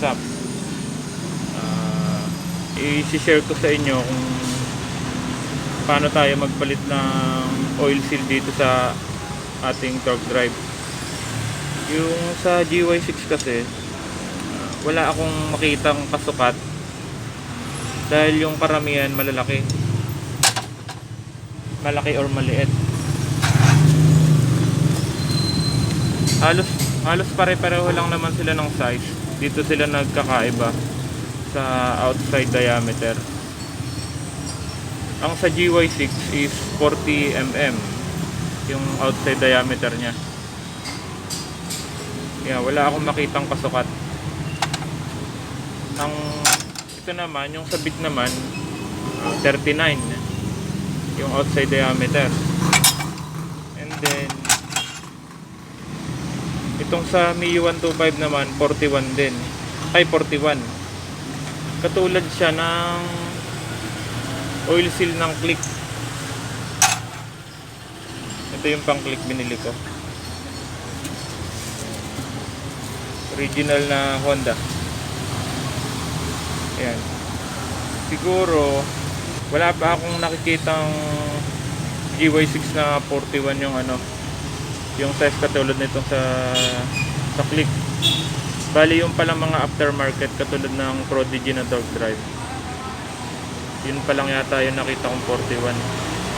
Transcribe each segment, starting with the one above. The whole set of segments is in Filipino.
WhatsApp. Ah, i-share ko sa inyo kung paano tayo magpalit ng oil seal dito sa ating torque drive. Yung sa GY6 kasi, ah, wala akong makitang kasukat dahil yung karamihan malalaki. Malaki or maliit. Halos halos pare-pareho lang naman sila ng size. Dito sila nagkakaiba sa outside diameter. Ang sa GY6 is 40 mm yung outside diameter niya. Kaya wala akong makitang kasukat. Ang ito naman, yung sa big naman, ah, 39 yung outside diameter. And then itong sa MIU 125 naman, 41 din. Ay, 41. Katulad siya ng oil seal ng click. Ito yung pang click binili ko. Original na Honda. Ayan. Siguro, wala pa akong nakikitang GY6 na 41 yung ano, yung size katulad nitong sa sa click. Bali yung palang mga aftermarket katulad ng Prodigy na dog drive. Yun pa lang yata yung nakita kong 41.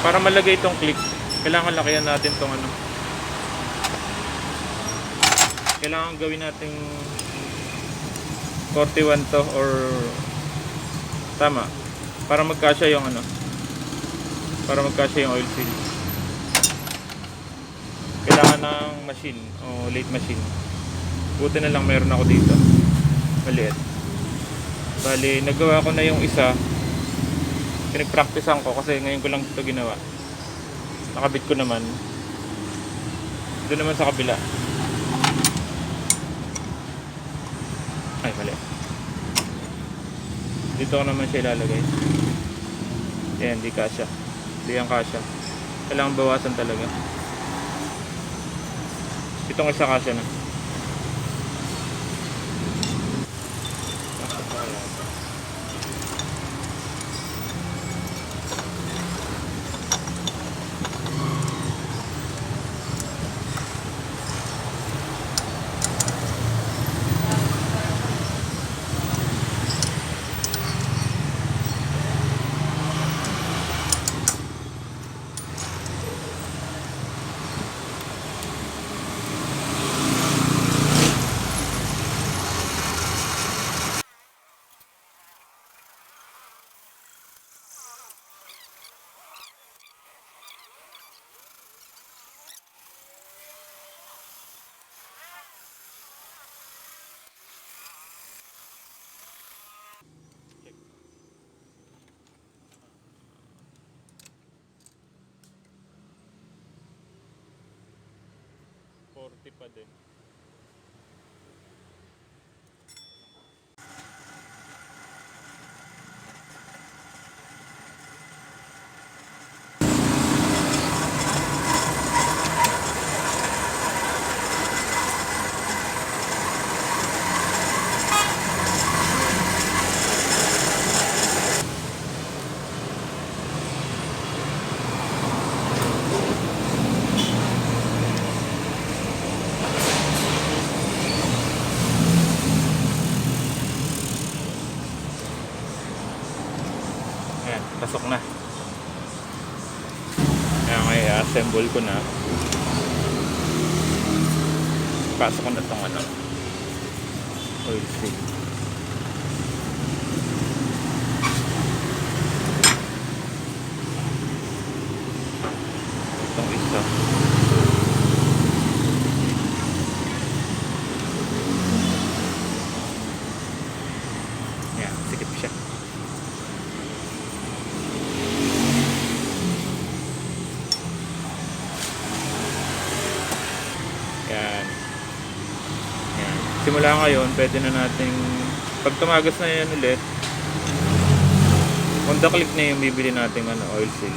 Para malagay itong click, kailangan lakihan natin tong ano. Kailangan gawin nating 41 to or tama para magkasya yung ano para magkasya yung oil seal kailangan ng machine o late machine. Buti na lang meron ako dito. Maliit. Bali nagawa ko na yung isa. Pinagpraktisan ko kasi ngayon ko lang ito ginawa. Nakabit ko naman. Doon naman sa kabila. Ay mali. Dito ko naman siya ilalagay. Yan di kasya. Di yan kasya. Kailangan bawasan talaga itong isa kasya na pa din. Pasok na. Ayan, may assemble ko na. Pasok ko na itong ano. Oil seal. Itong isa. Ayan, sikip siya. Yan. Yan. Simula ngayon, pwede na nating pag tumagas na yan ulit, Honda Click na yung bibili nating ano, oil seal.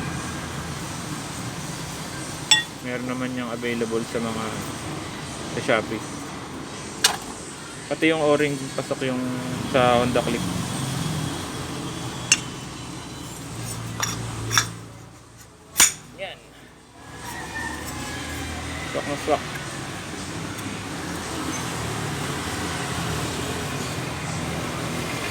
Meron naman yung available sa mga sa Shopee. Pati yung o-ring pasok yung sa Honda Click. Yan. Swak na swak.